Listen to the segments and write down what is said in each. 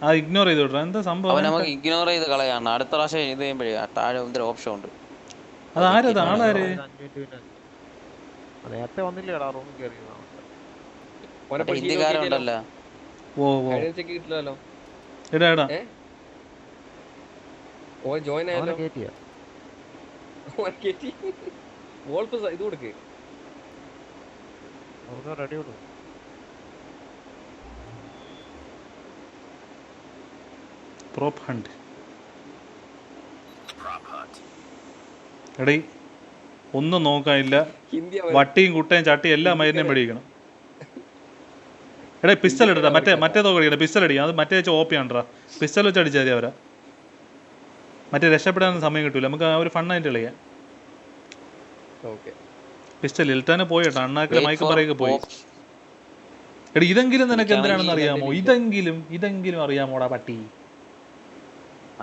ആ ഇഗ്നോർ ചെയ്ത് എന്താ സംഭവം? അവൻ നമുക്ക് ഇഗ്നോർ ചെയ്ത് കളയാണ്. അടുത്ത പ്രാവശ്യം ഇത് ചെയ്യുമ്പോഴേ താഴെ എന്തൊരു ഓപ്ഷൻ ഉണ്ട്. അത് ആരത് ആളാര് നേരത്തെ വന്നില്ലേടാ റൂമിൽ കയറി മറ്റേ ഹിന്ദിക്കാരുണ്ടല്ലോ ഓ ഓ കിട്ടില്ലല്ലോ. എടാ എടാ. ഓ ജോയിൻ കേറ്റി. വോൾപ്പ് ഇത് കൊടുക്ക്. റെഡി കൊടുക്കും. പ്രോപ്പ് ഹണ്ട് എടീ ഒന്നും നോക്കാനില്ല. വട്ടിയും കുട്ടയും ചട്ടിയും എല്ലാം മരുന്നും മേടിക്കണം എടേ പിസ്റ്റൽ ഇടടാ മറ്റേ മറ്റേ തോക്ക് അടിക്കട്ടെ പിസ്റ്റൽ അടിക്കാം. അത് മറ്റേ വെച്ച് ഓപ്പി ആണ്ടാ. പിസ്റ്റൽ വെച്ച് അടിച്ചാൽ മതി അവരാ. മറ്റേ രക്ഷപ്പെടാനൊന്നും സമയം കിട്ടൂല. നമുക്ക് ആ ഒരു ഫണ്ണായിട്ട് കളിക്കാം. ഓക്കെ പിസ്റ്റൽ ഇൽട്ടാനെ പോയിട്ടോ അണ്ണാക്കിലെ Wait മയക്കം പറയൊക്കെ പോയി. എടി ഇതെങ്കിലും നിനക്ക് എന്തിനാണെന്ന് അറിയാമോ? ഇതെങ്കിലും ഇതെങ്കിലും അറിയാമോടാ പട്ടി.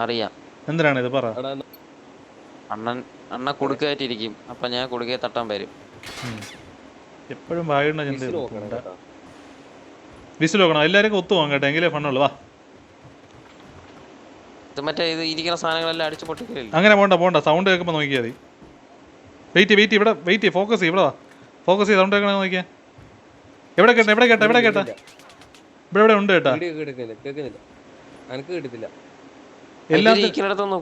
അറിയാം. എന്തിനാണ് ഇത് പറ? അണ്ണൻ അണ്ണ കൊടുക്കായിട്ടിരിക്കും അപ്പൊ ഞാൻ കൊടുക്കയെ തട്ടാൻ വരും. എപ്പോഴും ചിന്ത വിസിൽ നോക്കണം എല്ലാവരും ഒത്തു പോകാൻ കേട്ടോ. എങ്കിലേ ഫണ്ണുള്ളൂ വാ. ഇത് മറ്റേ ഇത് ഇരിക്കുന്ന സാധനങ്ങളെല്ലാം അടിച്ചു പൊട്ടിക്കില്ല അങ്ങനെ പോണ്ട പോണ്ട. സൗണ്ട് കേൾക്കുമ്പോൾ നോക്കിയാൽ മതി. വെയിറ്റ് വെയിറ്റ് ഇവിടെ വെയിറ്റ് ഫോക്കസ് ഇവിടെ വാ. ഫോക്കസ് ചെയ്ത് സൗണ്ട് കേൾക്കണ നോക്കിയാ. എവിടെ കേട്ടാ? എവിടെ കേട്ടാ? എവിടെ കേട്ടാ? ഇവിടെ ഇവിടെ ഉണ്ട് കേട്ടാ. കേൾക്കുന്നില്ല. എനിക്ക് അനക്ക് കിട്ടത്തില്ല എല്ലാം ഇരിക്കുന്നിടത്തൊന്ന്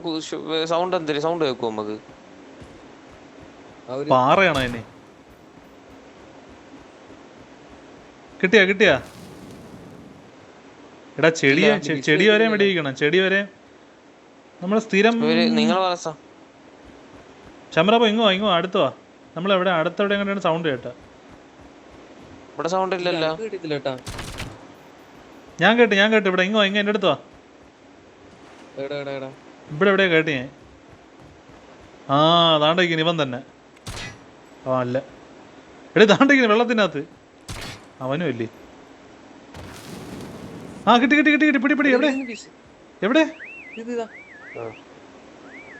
സൗണ്ട് എന്തിരി? സൗണ്ട് കേൾക്കും നമുക്ക്? ആ ഒരു പാറയാണ് അതിന് കിട്ടിയാ കിട്ടിയാ? എടാ ചെടിയെ ഇല്ല, ചെ- ഇത് ചെടി വരെ. വെടിയിക്കണം ചെടി വരെ നമ്മൾ സ്ഥിരം നിങ്ങൾ പറ ചമ്രപ്പ ഇങ്ങോ ഇങ്ങോ അടുത്തോ വാ. നമ്മൾ എവിടെ അടുത്തെവിടെ എങ്ങനെയാണ് സൗണ്ട് കേട്ടാ. ഇവിടെ സൗണ്ട് ഇല്ലല്ലോ. ഞാൻ കേട്ടു ഞാൻ കേട്ടു. ഇവിടെ ഇങ്ങോ ഇങ്ങോ എന്റെ അടുത്തോ ഇവിടെ എവിടെയാ കേട്ട് ഞാൻ? ആ ദാണ്ടേക്കിന് ഇവൻ തന്നെ. ആ അല്ല. എടേ ദാണ്ടേക്കിന് വെള്ളത്തിനകത്ത്. അവനും അല്ലേ? ആ കിട്ടി കിട്ടി കിട്ടി കിട്ടി. പിടി പിടി. എവിടെ? എവിടെ? ഇത് ഇതാ.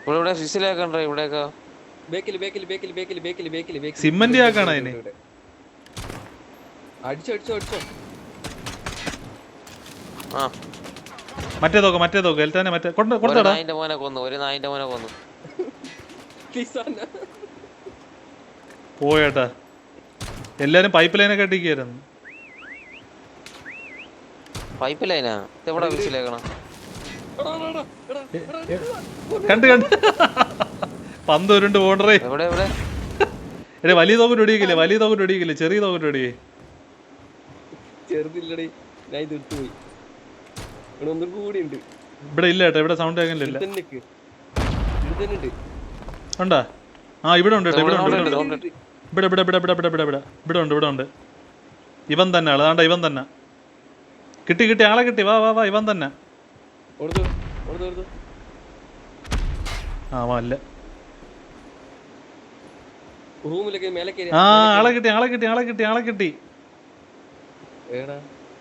ഇവിടെ ഇവിടെ ഫിസിലാക്കണ്ട ഇവിടെയൊക്കെ? ബേക്കിൽ ബേക്കിൽ ബേക്കിൽ ബേക്കിൽ ബേക്കിൽ ബേക്കിൽ ബേക്കിൽ സിമന്റ് ആക്കാണ് അതിന്? അടിച്ചോ അടിച്ചോ അടിച്ചോ. ആ. മറ്റേ തോക്ക് മറ്റേ തോക്ക്. എൽത്താനെ മറ്റേ കൊണ്ട് ഒരു കൊടുത്തോടാ നായിന്റെ മോനെ കൊന്നു ഒരു നായിന്റെ മോനെ കൊന്നു. പോയേട്ടാ. എല്ലാരും പൈപ്പ് ലൈനൊക്കെ അടിക്കായിരുന്നു പൈപ്പ് ലൈനാ എവിടെ ഫിസിലേക്കണം എടാ എടാ എടാ എടാ എടാ കണ്ട് കണ്ട്. പന്ത് ഉരുണ്ട് പോണ്ടറേ എവിടെ എവിടെ? എടേ വലിയ തോക്കിട്ട് ഒടിയിക്കില്ലേ? വലിയ തോക്കിട്ട് ഒടിയിക്കില്ലേ? ചെറിയ തോക്കിട്ട് ഒടിയേ. ചെറുതില്ലടി. ഞാൻ ഇത് ഇട്ടുപോയി ഇവിടെ ഒന്നും കൂടി ഉണ്ട്. ഇവിടെ ഇല്ല കേട്ടോ ഇവിടെ സൗണ്ട് കേൾക്കുന്നില്ല. ഉണ്ടാ? ആ ഇവിടെ ഉണ്ട് കേട്ടോ ഇവിടെ ഉണ്ട് ഇവിടെ. ഇവിടെ ഇവിടെ ഇവിടെ ഇവിടെ ഇവിടെ ഇവിടെ ഇവിടെ ഉണ്ട് ഇവിടെ ഉണ്ട്. ഇവൻ തന്നെ അതാണ്ട ഇവൻ തന്നെ. കിട്ടി കിട്ടി ആളെ കിട്ടി. വാ വാ വാ ഇവൻ തന്നെ. ആ വാ അല്ല ആ ആളെ കിട്ടി ആളെ കിട്ടി ആളെ കിട്ടി ആളെ കിട്ടി.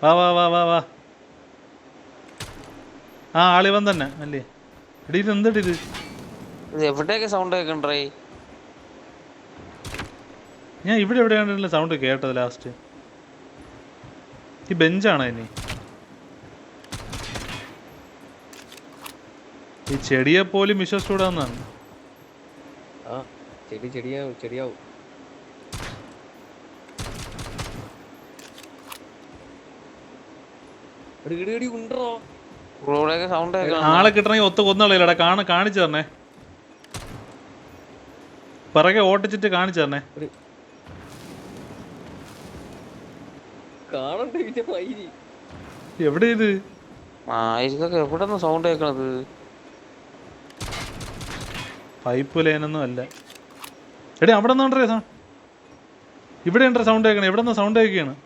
വാ വാ വാ വാ വാ. ആ ആളിവൻ തന്നെ. അല്ലേ? എടീ ഇത് എന്തിട്ട് ഇത്? ഇത് എവിടെയൊക്കെ സൗണ്ട് കേൾക്കണ്ടേ ഞാൻ ഇവിടെ എവിടെയാണ് സൗണ്ട് കേട്ടത് ലാസ്റ്റ് ഈ ബെഞ്ചാണ് ഇനി? ഈ ചെടിയെ പോലും വിശ്വസിച്ചൂടാന്നാണ് ആ ചെടി ചെടിയാവും ചെടിയാവും. ഇടി എടി ഉണ്ടോ? ആളെ കിട്ടണമെങ്കിൽ ഒത്ത കൊന്നുള്ളടാ കാണ കാണിച്ചു തരണേ. പിറകെ ഓട്ടിച്ചിട്ട് കാണിച്ചു തരണേ. എവിടെ ഇത്? മായിരിക്കൊക്കെ എവിടെ സൗണ്ട് കേക്കണത്? പൈപ്പ് ലൈനൊന്നും അല്ല. എടി അവിടെ നിന്നുണ്ടേ ഇവിടെ ഉണ്ടോ സൗണ്ട് കേൾക്കണേ എവിടെ നിന്ന് സൗണ്ട് കേൾക്കുകയാണ്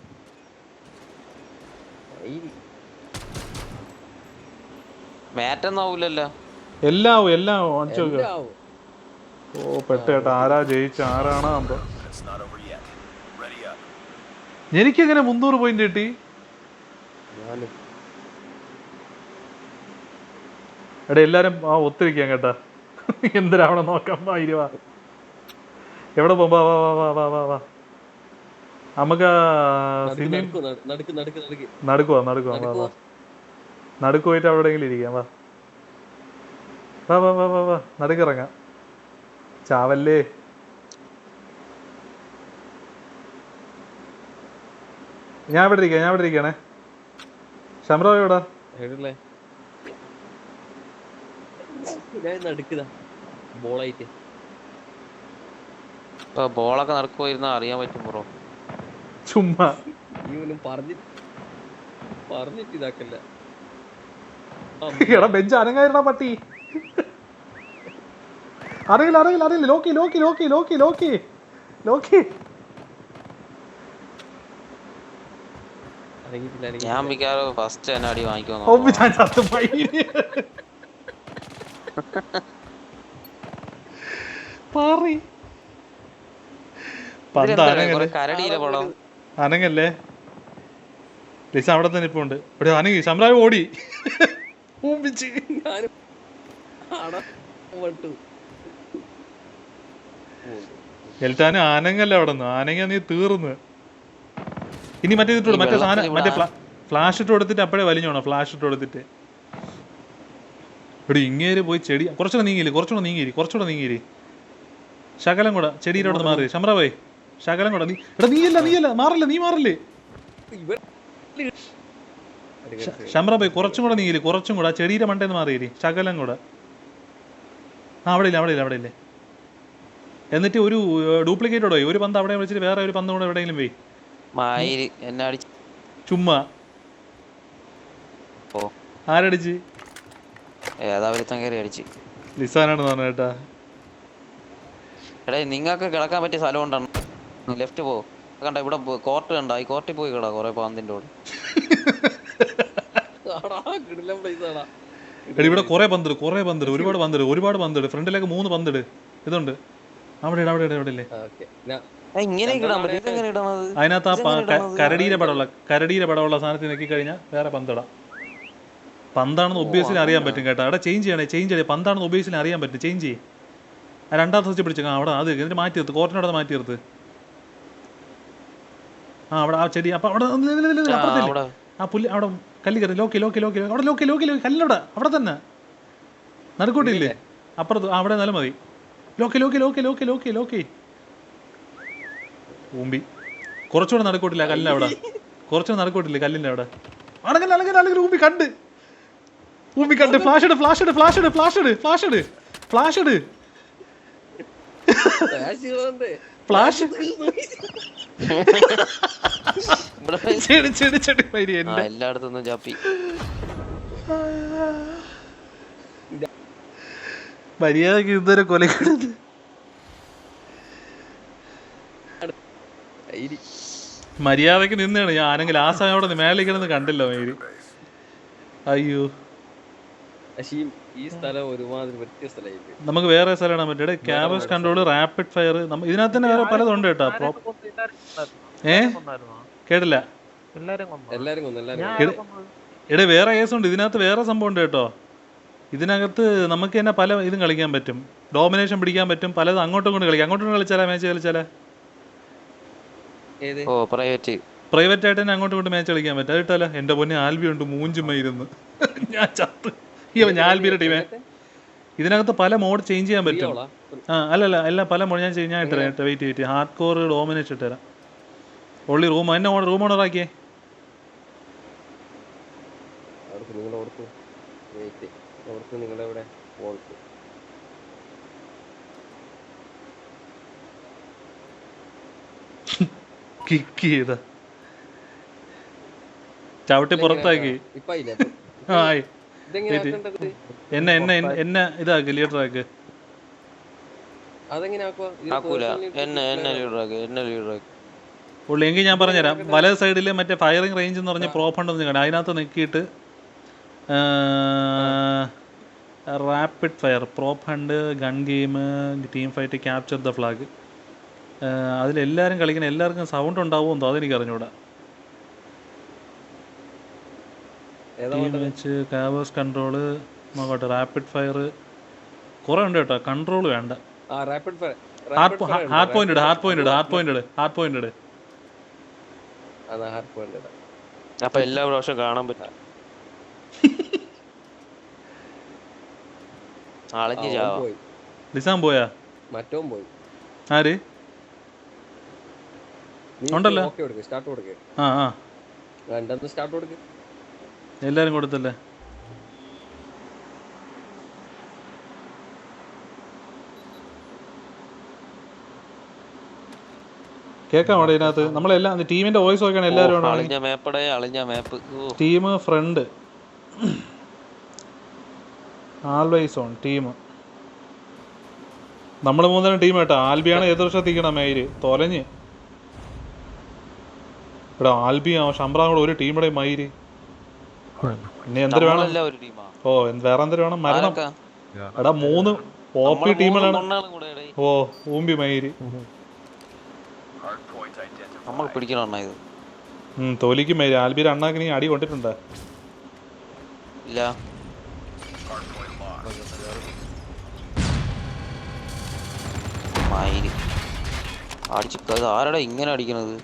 മാറ്റൊന്നാവൂലല്ലോ എല്ലാം എല്ലാം അടിച്ചു ഓ പെട്ട് ആരാ ജയിച്ച ആരാണ് അമ്പ എനിക്ക് എങ്ങനെ മുന്നൂറ് പോയിന്റ് കിട്ടി? എടാ എല്ലാരും ആ ഒത്തിരിക്കാൻ കേട്ടാ. എന്തിനാവണം നോക്കാം വാ ഇരുവാ. എവിടെ പോകുമ്പോ വാ വാ വാ വാ വാ വാ. നമുക്ക് നടുക്കുവാ നടുക്കുവാ വാ വാ. നടുക്ക് പോയിട്ട് അവിടെയെങ്കിലും ഇരിക്കാം. വാ. വാ വാ വാ വാ വാ. നടുക്കിറങ്ങാം. ചാവല്ലേ? ഞാൻ ഇവിടെ ഇരിക്കാം ഞാൻ ഇവിടെ ഇരിക്കണേ ഷംറോ എവിടാ? ബോളായിട്ട്. ഇപ്പൊ ബോളൊക്കെ നടക്കുപോയിരുന്ന അറിയാൻ പറ്റും ബ്രോ. ചുമ്മാ. പറഞ്ഞിട്ട് പറഞ്ഞിട്ട് ഇതാക്കല്ല എടാ ബെഞ്ച് അനങ്ങായിരുന്ന പട്ടി. അറിയില്ല അറിയില്ല അറിയില്ല. ലോക്കി ലോക്കി ലോക്കി ലോക്കി ലോക്കി. ലോക്കി. ഞാൻ അനങ്ങിയിട്ടില്ല ഫസ്റ്റ് തന്നെ അടി വാങ്ങിക്കോ അനങ്ങല്ലേ? ലിസ അവിടെ തന്നെ ഇപ്പൊ ഉണ്ട്. ഇവിടെ അനങ്ങി. ശമ്രാവ് ഓടി. ഊമ്പിച്ച് ഞാനും ആടാ വട്ടു എൽറ്റാന് അനങ്ങല്ല അവിടെ നിന്ന്? ആനങ്ങ നീ തീർന്ന്. ഇനി മറ്റേ ഇട്ടു മറ്റേ സാധനം മറ്റേ ഫ്ലാഷ് ഇട്ട് കൊടുത്തിട്ട് അപ്പോഴേ വലിഞ്ഞോണം ഫ്ലാഷ് ഇട്ട് കൊടുത്തിട്ട്. ഇവിടെ ഇങ്ങേര് പോയി ചെടി കുറച്ചുകൂടെ നീങ്ങിയില്ലേ കുറച്ചുകൂടെ നീങ്ങിയിരി കുറച്ചുകൂടെ നീങ്ങിയിരി. ശകലം കൂടെ ചെടിയുടെ അവിടെ മാറി. ശമ്രാവേ ശകലം കൂടെ നീ എടാ നീയല്ല നീയല്ല മാറില്ല നീ മാറില്ലേ. ഇവൻ പോയി. കുറച്ചും കൂടെ നീങ്ങിയില്ലേ കുറച്ചും കൂടെ. ആ ചെടിയുടെ മണ്ടേന്ന് മാറിയില്ല ശകലം കൂടെ. ആ അവിടെ ഇല്ല അവിടെ ഇല്ല അവിടെ ഇല്ലേ എന്നിട്ട് ഒരു ഡ്യൂപ്ലിക്കേറ്റ് പോയി ഒരു പന്ത് അവിടെ വിളിച്ചിട്ട് വേറെ ഒരു പന്ത് കൂടെ എവിടെയെങ്കിലും പോയി. ചുമ്മാ. ആരടിച്ച്? ഏതാ ഒരുത്തൻ അടിച്ച്. ലിസാനാണ് പറഞ്ഞ കേട്ടാ. എടേ നിങ്ങൾക്ക് കിടക്കാൻ പറ്റിയ സ്ഥലം ഉണ്ടാണ് ലെഫ്റ്റ് പോ. കണ്ട ഇവിടെ കോർട്ട് കണ്ട ഈ കോർട്ടിൽ പോയി കിടാ കൊറേ പാന്തിന്റെ കൂടെ ആടാ കിടിലം place ആടാ. എടി ഇവിടെ കുറെ പന്തിട് കുറെ പന്തിട് ഒരുപാട് പന്തിട് ഒരുപാട് പന്തിട് ഫ്രണ്ടിലേക്ക് മൂന്ന് പന്തിട് ഇതുണ്ട്. അവിടെ ഇട അവിടെ ഇട അവിടെ ഇല്ലേ? അതിനകത്ത് ആ പ- ഇതെങ്ങനെ ക- ഇടണത്? കരടിയുടെ പടമുള്ള കരടിയുടെ പടമുള്ള സാധനത്തിൽ നോക്കി കഴിഞ്ഞാൽ വേറെ പന്തിടാം പന്താണെന്ന് ഒബ്വിയസ്ലി അറിയാൻ പറ്റും കേട്ടോ. അവിടെ ചേഞ്ച് ചെയ്യണേ ചേഞ്ച് ചെയ്യണേ പന്താണെന്ന് ഒബ്വിയസ്ലി അറിയാൻ പറ്റും. ചേഞ്ച് ചെയ്യേ. ആ രണ്ടാമത്തെ സച്ച് പിടിച്ചേക്കാം അവിടെ അത് എന്നിട്ട് മാറ്റി നിർത്ത്. കോർട്ടിനോട് മാറ്റി നിർത്ത്. ആ അവിടെ ആ ചെടി അപ്പൊ അവിടെ അപ്പുറത്തില്ലേ? അവിടെ. ആ പുല്ല് അവിടെ കല്ല് കയറി. ലോക്കി ലോക്കി ലോക്കി അവിടെ ലോക്കി ലോക്കി ലോക്കി. കല്ലവിടെ. അവിടെ തന്നെ. നടുക്കൂട്ടില്ലേ? അപ്പുറത്ത്. ആ, അവിടെ നല്ല മതി. ലോക്കി ലോക്കി ലോക്കി ലോക്കി ലോക്കി ലോക്കി. ഊമ്പി. കുറച്ചുകൂടെ നടക്കൂട്ടില്ല കല്ലിന്റെ അവിടെ? കുറച്ചുകൂടെ നടക്കൂട്ടില്ല കല്ലിന്റെ അവിടെ? അടങ്ങനെ അടങ്ങല്ല അല്ലെങ്കിൽ ഊമ്പി കണ്ട്. ഊമ്പി കണ്ട്. ഫ്ലാഷ് ഇട് ഫ്ലാഷ് ഇട് ഫ്ലാഷ് ഇട് ഫ്ലാഷ് ഇട് ഫ്ലാഷ് ഇട് ഫ്ലാഷ് ഇട്. ഫ്ലാഷ്? എല്ലായിടത്തും ചാപ്പി. മര്യാദയ്ക്ക് ഇതുവരെ കൊലക്കിടുന്നത്. മര്യാദയ്ക്ക് നിന്നാണ്. ഞാൻ ആരെങ്കിൽ ആ സമയം അവിടെ മേലെ കിടന്ന് കണ്ടില്ല മേരി. അയ്യോ. ഈ- സ്ഥലം ഒരുമാതിരി സ്ഥലമായിട്ട് നമുക്ക് വേറെ സ്ഥലം ഇടാൻ പറ്റും ക്യാബസ് കൺട്രോൾ റാപ്പിഡ് ഫയർ ഇതിനകത്ത് തന്നെ വേറെ പലതും ഉണ്ട് കേട്ടോ? ഏ? കേട്ടില്ല? എടേ വേറെ കേസുണ്ട് ഇതിനകത്ത് വേറെ സംഭവം ഉണ്ട് കേട്ടോ. ഇതിനകത്ത് നമുക്ക് തന്നെ പല ഇതും കളിക്കാൻ പറ്റും. ഡോമിനേഷൻ പിടിക്കാൻ പറ്റും. പലതും അങ്ങോട്ടും കൊണ്ട് കളിക്കാം. അങ്ങോട്ടും കളിച്ചാലേ മാച്ച് കളിച്ചാലേ? പ്രൈവറ്റ് പ്രൈവറ്റ് ആയിട്ട് തന്നെ അങ്ങോട്ടും ഇങ്ങോട്ടും മാച്ച് കളിക്കാൻ പറ്റും. അത് കേട്ടാലോ എന്റെ പൊന്നെ ആൽബി ഉണ്ട് മൂഞ്ചുമ്മ ഇരുന്ന്. ഞാൻ ചത്ത്. ഈ ഞാൻ ആൽബിയുടെ ടീമേ. ഇതിനകത്ത് പല മോഡ് ചേഞ്ച് ചെയ്യാൻ പറ്റും. ആ അല്ലല്ല എല്ലാം പല മോഡ് ഞാൻ ചെയ്യും ചെയ്യാൻ ഇട്ടുതരാം wait wait hard core domination ഇട്ടുതരാം ഉള്ളി റൂം എന്നെ ഓണർ റൂം ഓണർ ആക്കിയേ. അവിടുത്തെ നിങ്ങൾ ഓർത്തു വെയിറ്റ് ഓർത്ത് നിങ്ങളെവിടെ വോൾട്ട് കിക്ക് ചെയ്ത. ചവിട്ടി പുറത്താക്കി. ഇപ്പൊ ഇല്ല. ആ ആയി. എന്നെ എന്നെ എന്നെ ഇതാക്ക് ലീഡർ ആക്ക്. ഞാൻ പറഞ്ഞുതരാം. വല സൈഡിൽ മറ്റേ ഫയറിംഗ് റേഞ്ച് എന്ന് പറഞ്ഞ പ്രോപ്പ് ഉണ്ടെന്ന് കാണാം അതിനകത്ത് നിൽക്കിയിട്ട് rapid fire prop hunt gun game team fight capture the flag അതിലെല്ലാവരും കളിക്കുന്ന എല്ലാവർക്കും സൗണ്ട് ഉണ്ടാവുമെന്നോ അതെനിക്ക് അറിഞ്ഞൂടാ ഏതാ ടീം? വെച്ച് കാവേഴ്സ് കൺട്രോൾ നോക്കട്ടെ റാപ്പിഡ് ഫയർ കുറെ ഉണ്ട് കേട്ടോ. കൺട്രോൾ വേണ്ട. ആ റാപ്പിഡ് ഫയർ ഹാർഡ് പോയിന്റ് ഇട് ഹാർഡ് പോയിന്റ് ഇട് ഹാർഡ് പോയിന്റ് ഇട് ഹാർഡ് പോയിന്റ് ഇട്. അപ്പൊ എല്ലാ പ്രാവശ്യം കാണാൻ പറ്റും. അളഞ്ഞ് അവൻ ചാവാ. പോയി. ലിസാൻ പോയാ? മറ്റവൻ പോയി. ആര്? നീ ഉണ്ടല്ലോ. ഓക്കെ കൊടുക്ക് സ്റ്റാർട്ട് കൊടുക്ക്. ആ ആ. എന്റെ സ്റ്റാർട്ട് കൊടുക്ക്. എല്ലാരും കൊടുത്തല്ലേ? കേക്കാം അവിടെ ഇതിനകത്ത്. നമ്മളെല്ലാം ടീമിന്റെ വോയിസ് നോക്കണം എല്ലാവരും അളിഞ്ഞ മേപ്പടേ അളിഞ്ഞ map team friend. Always on team. നമ്മൾ മൂന്നിനും ടീം കേട്ടോ. ആൽബിയാണ് ഏത് വർഷം തീക്കണം മേര് തൊലഞ്ഞ്. ഇവിടെ ആൽബി ശമ്പളം കൂടെ ഒരു ടീമിടെ മയിര് എന്തൊരു വേണം? ടീമാ ഓ വേറെ എന്തൊരു വേണം? മരണം. എടാ മൂന്ന് ഓപ്പി ടീമുകളാണ്. ഓ ഊമ്പി മയിര്. നമ്മൾ പിടിക്കണം ഇത്? ഉം തോലിക്ക് മയിര്. അണ്ണാക്ക് നീ അടി കൊണ്ടിട്ടുണ്ടോ? ഇല്ല. അടിച്ച് ആരടാ ഇങ്ങനെ അടിക്കണത്?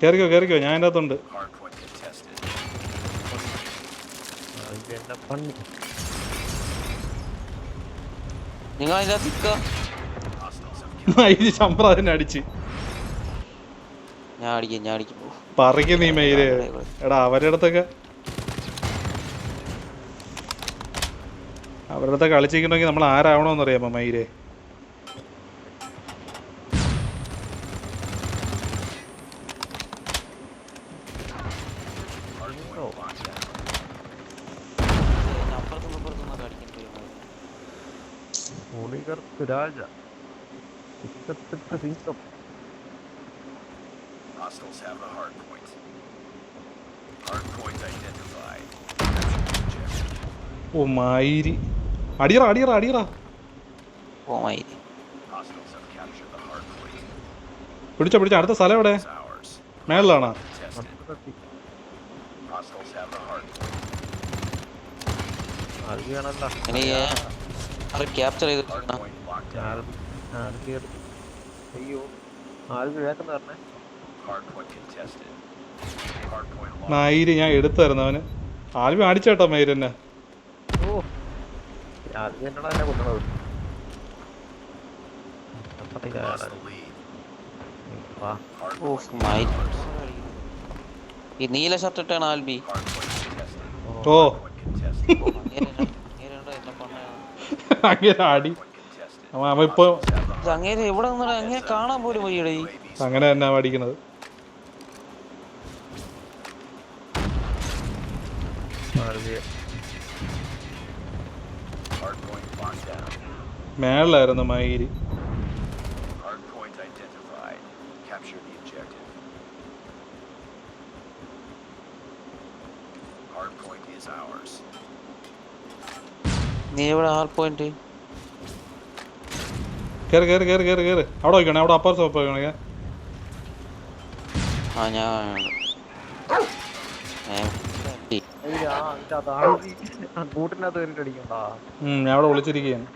കേറിക്കോ കേറിക്കോ ഞാൻ അതിന്റെ അകത്തുണ്ട് നിങ്ങൾ അതിനെ അടിച്ച്. ഞാൻ അടിക്കാം ഞാൻ അടിക്കും. ഓ, നീ മെയിൽ. എടാ അവരുടെ അടുത്തൊക്കെ. അവരുടെ അടുത്ത് കളിച്ചിരിക്കണമെങ്കിൽ നമ്മൾ ആരാവണോന്നറിയാമോ മയിൽ ഞാൻ അപ്പുറത്തുനിന്ന് ഇപ്പുറത്തുനിന്നൊക്കെ അടിക്കേണ്ടി വരും. ഇവർക്ക് രാജ പിടിച്ച പിടിച്ച. അടുത്ത സ്ഥലം എവിടെ? മേളിലാണ്? അറിയണല്ലോ അത് ക്യാപ്ചർ ചെയ്ത് Hard വെച്ചിരിക്കണ. point locked down. ആൽബിയത് അയ്യോ പറഞ്ഞേ. മയിര് ഞാൻ എടുത്തായിരുന്നു അവന്. ആൽബി അടിച്ചേട്ടോ മയിര് എന്നെ. നീല ഷർട്ട് ഇട്ടാണ് ആൽബി. ഓ Point contested. ഓ, അങ്ങേരെ എന്നെ- അങ്ങേരെ എന്താ എന്നെ പണ്ണ അങ്ങനെ ആടി. അവൻ ഇപ്പൊ എവിടെ നിന്നാ അങ്ങനെ കാണാൻ പോലും വയ്യടേ അങ്ങനെ തന്നെ down. മേളിലായിരുന്നു മയിര് Hard point identified. Capture the objective. Hard point is ours. നീ എവിടെ ആർ പോയിന്റ്? കേറ് കേറ് കേറ് കേറ് കേറ്. അവിടെ വയ്ക്കണേ അവിടെ അപ്പുറത്ത് ഒപ്പം വയ്ക്കണേ. ആ ഞാൻ ഞാൻ അവിടെ ഒളിച്ചിരിക്കുകയാണ്.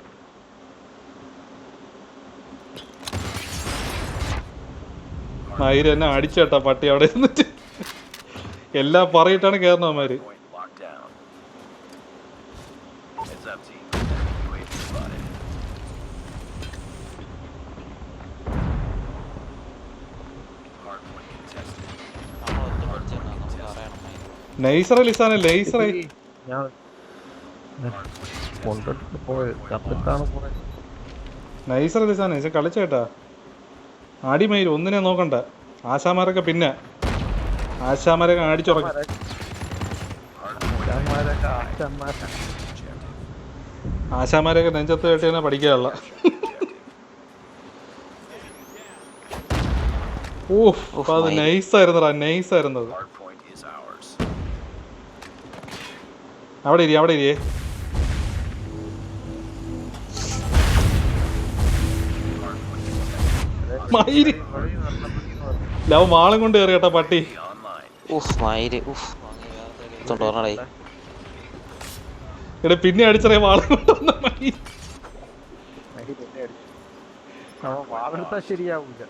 മയിര് എന്നെ അടിച്ചേട്ടാ പട്ടി അവിടെ ഇരുന്നിട്ട്. എല്ലാം പറയിട്ടാണ് കയറുന്നവന്മാര്. നൈസറ ലിസാനെ ലേസർ ഞാൻ. കൊണ്ടിട്ട് പോയത് പോയത് നൈസറ ലിസാനെ ഇത് കളിച്ചേട്ടാ അടിമയിൽ ഒന്നിനെ നോക്കണ്ട. ആശാമാരൊക്കെ പിന്നെ. ആശാമാരൊക്കെ അടിച്ചുറക്കും. ആശാമാരൊക്കെ നെഞ്ചത്ത് കേട്ട് തന്നെ പഠിക്കാനുള്ള. അപ്പൊ അത് നൈസായിരുന്നടാ നൈസായിരുന്നത്. അവിടെ ഇരി അവിടെ ഇരിയേ മയിൽ. ലവ് മാളം കൊണ്ട് കയറി കേട്ടോ പട്ടി. ഉഫ് മയിൽ ഉഫ്. ഇവിടെ പിന്നെ അടിച്ചറിയ മാളം കൊണ്ട് വന്ന വാളെടുത്താ ശരിയാവൂല.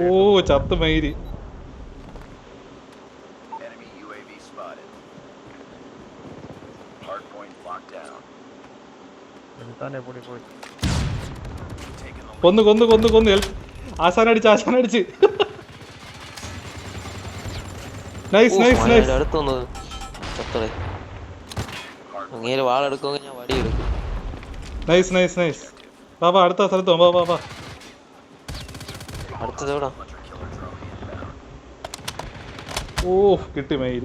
ഓ ചത്ത് മയിരി എടുത്താലേ പൊടി പോയി കൊന്നു കൊന്നു കൊന്നു കൊന്ന്. ആശാൻ അടിച്ച് ആശാനടിച്ച് ആശാനടിച്ച് നൈസ് നൈസ് നൈസ് അടുത്ത് വന്നത്. ചത്തടെ. അങ്ങേര് വാളെടുക്കുമെങ്കിൽ ഞാൻ വടി എടുക്കും നൈസ് നൈസ് നൈസ് വാ വാ അടുത്ത സ്ഥലത്ത് വാ വാ വാ. അടുത്തത് എവിടാ. ഓ കിട്ടി മയിൽ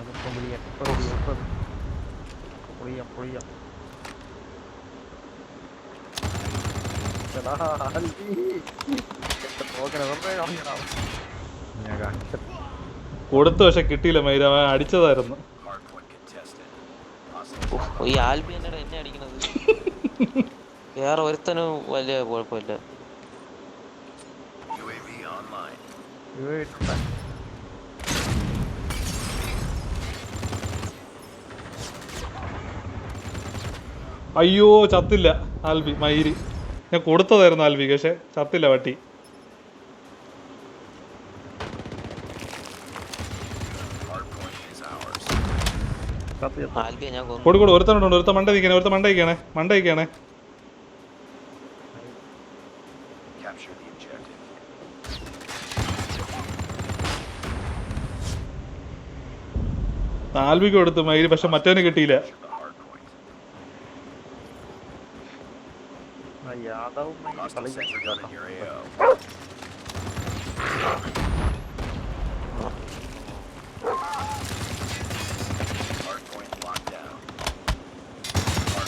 അതിപ്പം വിളിയാം ഇപ്പൊ വിളിയാം ഇപ്പൊ പൊളിയാം പൊളിയാം എടാ, ആൽബി. എന്റെ പോക്കനെ വെറുതെ കളഞ്ഞെടാ. ഞാൻ കാണിച്ചു കൊടുത്തു പക്ഷെ കിട്ടിയില്ല മൈര അടിച്ചതായിരുന്നു. Hardpoint contested. Hostile ഉഫ്, ഈ ആൽബി എന്നടാ എന്നെ അടിക്കണത്? വേറെ ഒരുത്തനും വലിയ കുഴപ്പമില്ല. അയ്യോ ചത്തില്ല. ആൽബി മയിരി. ഞാൻ കൊടുത്തതായിരുന്നു ആൽബി പക്ഷെ ചത്തില്ല വട്ടി. കൊടുക്കൂടെ ഒരുത്തനുണ്ട് ഒരുത്ത മണ്ട നിൽക്കണേ ഒരുത്ത മണ്ട നിൽക്കണേ മണ്ട നിൽക്കണേ ആൽബിക്ക് കൊടുത്തു മയിരി പക്ഷെ മറ്റവന് കിട്ടിയില്ല. Down.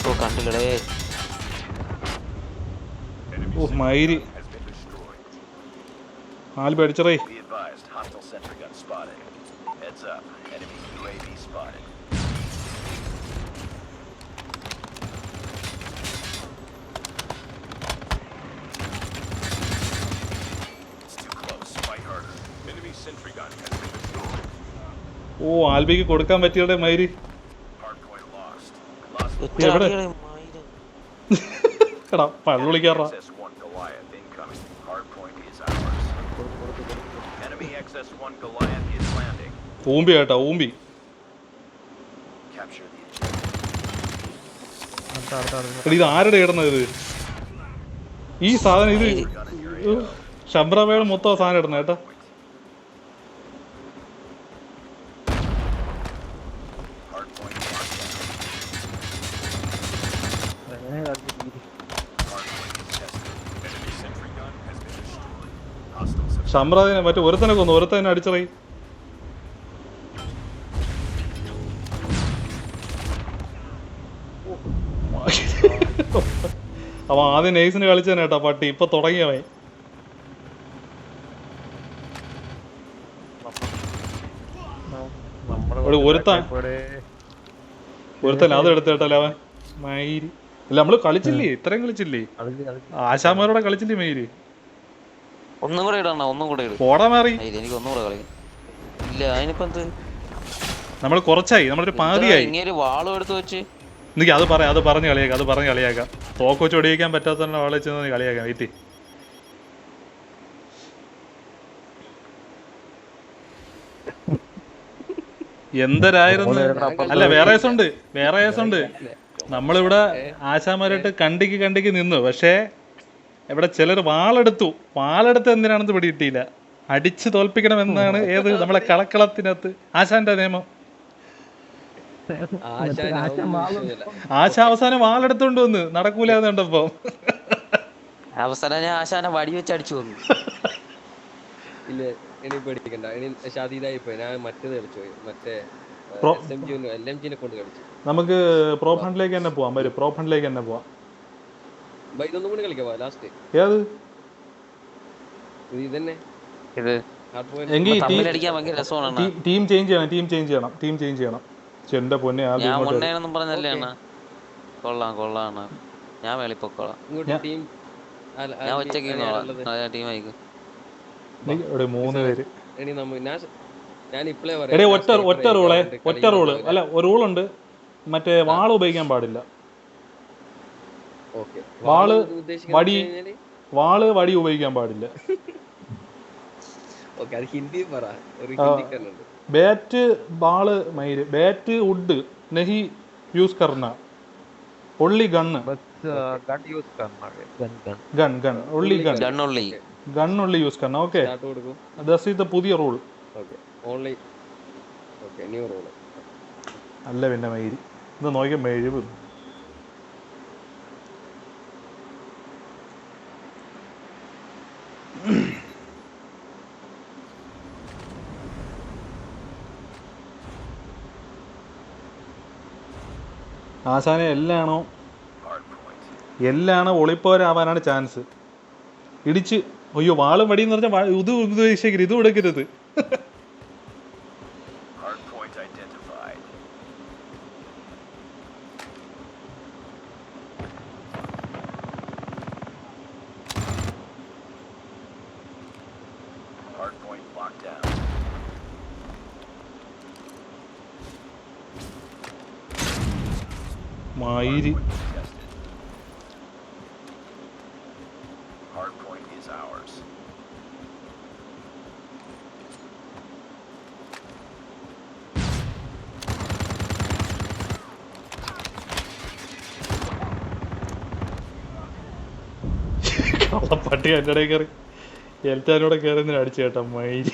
Oh കണ്ടില്ലടേ oh മയിരി gun has ഓ ആൽബിക്ക് കൊടുക്കാൻ പറ്റിയുടെ മൈരി എവിടെ? എടാ പള്ളി വിളിക്കാറാ XS-1 Goliath incoming. Hardpoint is ours. Enemy XS-1 Goliath is landing. ഊമ്പി കേട്ടോ ഊമ്പി ഇത് ആരുടെ ഇടുന്നത് ഇത് ഈ സാധനം ഇത്. ശംബ്രമേൾ മൊത്തം സാധനം ഇടുന്നേട്ടാ കേട്ടാ ശംബ്രതിനെ മറ്റേ ഒരുത്തനെ കൊന്നു ഒരുത്തനെ അടിച്ചറേ. അവൻ ആദ്യം നെയ്സിന് കളിച്ചേനെ കേട്ടോ പട്ടി ഇപ്പൊ തുടങ്ങിയവൻ. ഒരുത്തൻ അത് എടുത്തേട്ടല്ലേ അവൻ? മയിരി അല്ല നമ്മൾ കളിച്ചില്ലേ? ഇത്രയും കളിച്ചില്ലേ? കളിച്ച് കളിച്ച്. ആശാമാരോടെ കളിച്ചില്ലേ മയിര് ഒന്നും കൂടെ ഇടണ ഒന്നും കൂടെ ഇടും. പോടാ മാറി. എനിക്ക് ഒന്നും കൂടെ കളിക്കും. ഇല്ല അതിനിപ്പോ എന്ത്? നമ്മൾ കുറച്ചായി നമ്മളൊരു പാതിയായി. ഇങ്ങനെ വാളും എടുത്ത് വെച്ച്? എനിക്ക് അത് പറയാം അത് പറഞ്ഞു കളിയാക്കാം അത് പറഞ്ഞു കളിയാക്കാം. തോക്ക് വെച്ച് ഒടിയിക്കാൻ പറ്റാത്തതിന്റെ ആളെ ചെന്ന് കളിയാക്കാം വെയിറ്റ് എന്തരായിരുന്നു? അല്ല വേറെ ഉണ്ട് വേറെ ഉണ്ട് നമ്മളിവിടെ ആശാമാരായിട്ട് കണ്ടിക്ക് കണ്ടിക്ക് നിന്നു പക്ഷേ ഇവിടെ ചിലർ വാളെടുത്തു. വാളെടുത്ത് എന്തിനാണെന്ന് പിടികിട്ടിയില്ല അടിച്ച് തോൽപ്പിക്കണം എന്നാണ് ഏത് നമ്മളെ കളക്കളത്തിനകത്ത്. ആശാന്റെ നിയമം. ആശ അവസാനം വാളെടുത്തോണ്ട് വന്ന്. നടക്കൂലെന്ന് കണ്ടപ്പോ. അവസാനം ഞാൻ ആശാനെ വടി വെച്ച് അടിച്ചു വന്നു. ഇല്ല ഇനി പേടിക്കണ്ട. ഇനി ഷാദീതായി പോയി. ഞാൻ മറ്റേത് കളിച്ചു പോയി. മറ്റേ Pro- S M G L M ജിനെ കൊണ്ട് കളിച്ചു. നമുക്ക് പ്രോഫണ്ടിലേക്ക് തന്നെ പോവാം. വരും. പ്രോ ഫണ്ടിലേക്ക് തന്നെ പോവാം. ഇതൊന്നും കൂടി കളിക്കാവാ? ലാസ്റ്റ് ഏത്? ഇതന്നെ. ഇത്. എങ്കിൽ ടീം ചേഞ്ച് ചെയ്യണം ടീം ചേഞ്ച് ചെയ്യണം ടീം ചേഞ്ച് ചെയ്യണം. പൊന്നെ ആദ്യം പറഞ്ഞല്ലേ കൊള്ളാം കൊള്ളാണ് ഞാൻ വെളിപ്പൊക്കോളാം ഇങ്ങോട്ട് ഞാൻ- ടീം ഒറ്റയ്ക്ക് ഇവിടെ മൂന്ന് പേര്. ഒറ്റ ഒറ്റ റൂളെ ഒറ്റ റൂൾ അല്ല ഒരു റൂളുണ്ട് മറ്റേ വാൾ ഉപയോഗിക്കാൻ പാടില്ല. വാൾ വടി വാൾ വടി ഉപയോഗിക്കാൻ പാടില്ല. ബാറ്റ് ബാൾ മയിൽ ബാറ്റ് വുഡ് നെഹി യൂസ് കർണ only gun gun gun only gun. Gun only. Use കർണ ഓക്കെ. പുതിയ റൂൾ. അല്ല പിന്നെ മൈരി ഇത് നോക്കിയ മെഴുകും. ആശാനെ എല്ലാണോ? എല്ലാണോ ഒളിപ്പോരാവാനാണ് ചാൻസ്. ഇടിച്ച് അയ്യോ വാളും വടിയെന്ന് പറഞ്ഞാൽ ഇത് ഉപദേശിക്കരുത് ഇത് കൊടുക്കരുത് Hard point identified. Hard point locked down. മയിരി Hard point contested. Hard point is പട്ടി എന്റെ ഇടയിൽ കയറി എൽറ്റാനോടെ കയറി അടിച്ചു കേട്ടോ മയിരി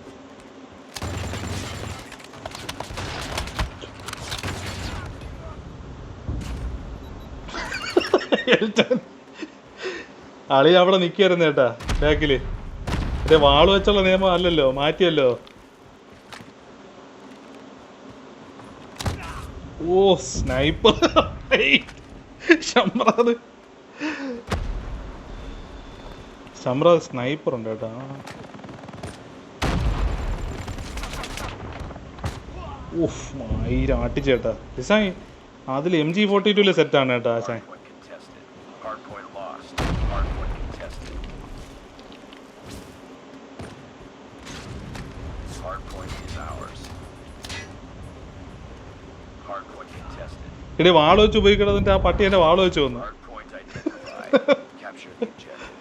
അളി അവിടെ നിൽക്കായിരുന്നു കേട്ടാ ബാക്കിൽ. അതെ വാൾ വെച്ചുള്ള നിയമം അല്ലല്ലോ മാറ്റിയല്ലോ. ഓ സ്നൈപ്പർ. ഷംറാദ് ഷംറാദ് സ്നൈപ്പർ ഉണ്ട് കേട്ടാ. ഓഫ് ആയിരം ആട്ടിച്ചേട്ടാ. അതിൽ എം ജി ഫോർട്ടി ടുവിലെ സെറ്റാണ് കേട്ടാ ആശാൻ ഇടേ വാൾ വെച്ച് ഉപയോഗിക്കണതിന്റെ ആ പട്ടി എന്റെ വാൾ വെച്ച് വന്നു Hard point identified. Capture the objective.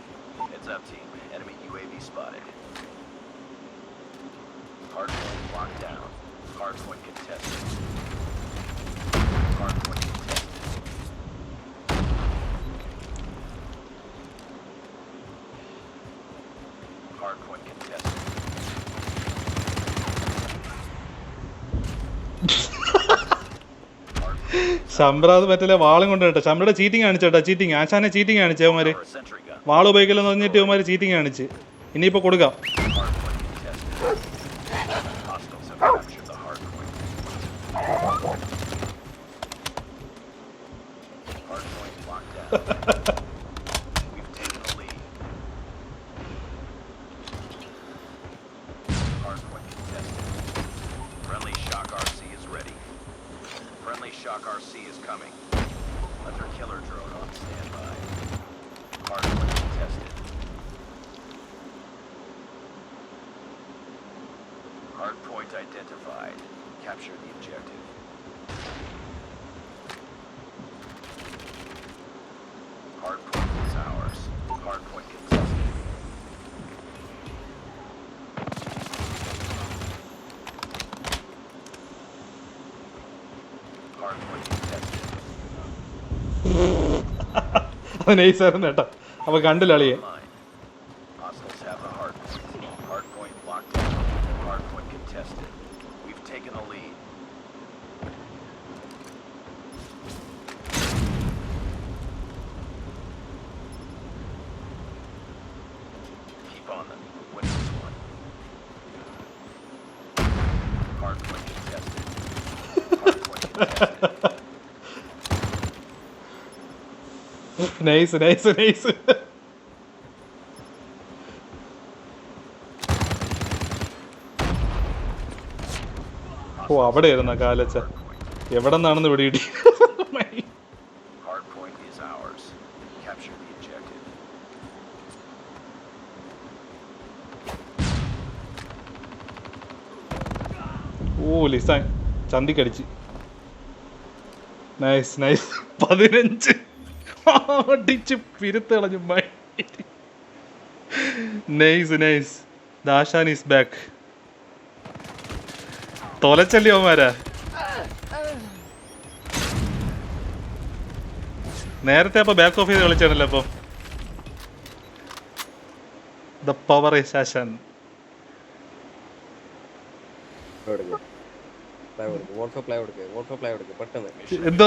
Heads up, team. Enemy UAV spotted. Hard point locked down. Hard point contested. Hard point contested. Hard point contested. Hard ശംബ്രാത് പറ്റില്ല വാളും കൊണ്ട് കേട്ടോ ശംബ്രയുടെ ചീറ്റിംഗ് കാണിച്ചേട്ടാ ചീറ്റിംഗ് ആശാനെ ചീറ്റിംഗ് കാണിച്ചു അവന്മാര്. വാൾ ഉപയോഗിക്കലെന്ന് പറഞ്ഞിട്ട് അവന്മാര് ചീറ്റിംഗ് കാണിച്ച് ഇനിയിപ്പോ കൊടുക്കാം ha ha contested. Hostiles have captured the hard point. Hard point locked down. We've taken the lead. Hard point contested. Friendly Shock RC is ready. Friendly Shock RC is coming. Hunter killer drone on standby. Hard point contested. Hard point identified. Capture the objective. Hard point is ours. Hard point contested. Hard point contested. അത് നൈസായിരുന്നു കേട്ടോ അപ്പൊ കണ്ടില്ല അളിയെ Mine. Hostiles have the hard point. Hard point locked down. Hard point contested. We've taken the lead. Nice nice nice ഓ അവിടെ ആയിരുന്ന കാലച്ച എവിടെ നിന്നാണെന്ന് ഇവിടെ ഇടി. ഓ ലിസാൻ ചന്തിക്കടിച്ച്. നൈസ് നൈസ് പതിനഞ്ച്. അടിച്ച് പിരുത്ത് കളഞ്ഞു നൈസ് നൈസ് ദാഷാൻ ഈസ് ബാക്ക് തൊലച്ചല്ലേ അവന്മാരാ? നേരത്തെ അപ്പൊ ബാക്ക് ഓഫ് ചെയ്ത് കളിച്ചാണല്ലോ അപ്പൊ. ദ പവർ ഇസ് എന്തോ പ്ലേ കൊടുക്ക് വോൾഫോ പ്ലേ കൊടുക്ക് വോൾഫോ പ്ലേ കൊടുക്ക് പെട്ടെന്ന് എന്തോ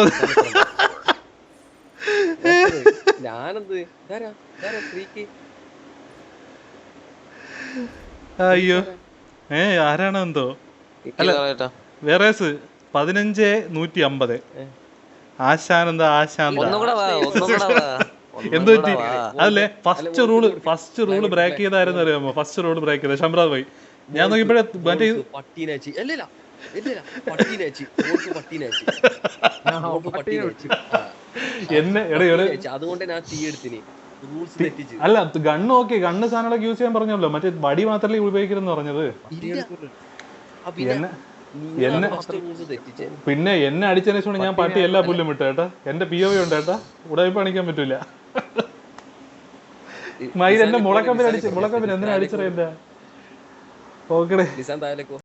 ഞാനെന്ത്? അയ്യോ. ഏ ആരാണ് എന്തോ? അല്ല. വേറെ പതിനഞ്ച് നൂറ്റി അമ്പത് ആശാനന്ദ ആശാന്ത? എന്ത് പറ്റി? അതല്ലേ first rule first rule break ചെയ്തായിരുന്നു അറിയാമോ ഫസ്റ്റ് റൂൾ ബ്രേക്ക് ചെയ്ത. ശംറാദ് ഭായി ഞാൻ നോക്കിയപ്പോഴേ മറ്റേ അതുകൊണ്ട് ഞാൻ തീ എടുത്തിന്. അല്ല ഗണ്ണ് ഓക്കെ ഗണ്ണ് സാധനങ്ങളൊക്കെ യൂസ് ചെയ്യാൻ പറഞ്ഞല്ലോ. മറ്റേ വടി മാത്രമല്ലേ ഉപയോഗിക്കരുതെന്ന് പറഞ്ഞത്. എന്നെ നീ എന്നെ- ഫസ്റ്റ് റൂൾസ് തെറ്റിച്ച്. പിന്നെ എന്നെ അടിച്ചതിന് ശേഷം ഞാൻ പട്ടി എല്ലാ പുല്ലും വിട്ടു കേട്ടാ. എന്റെ പി ഒ ഉണ്ട് കേട്ടാ. ഉടായ്പ അണിക്കാൻ പറ്റൂല. മയിൽ എന്നെ മുളക്കമ്പിൽ അടിച്ച് മുളക്കമ്പിൽ എന്തിനാ അടിച്ചറിയ എന്റെ ഓക്കെ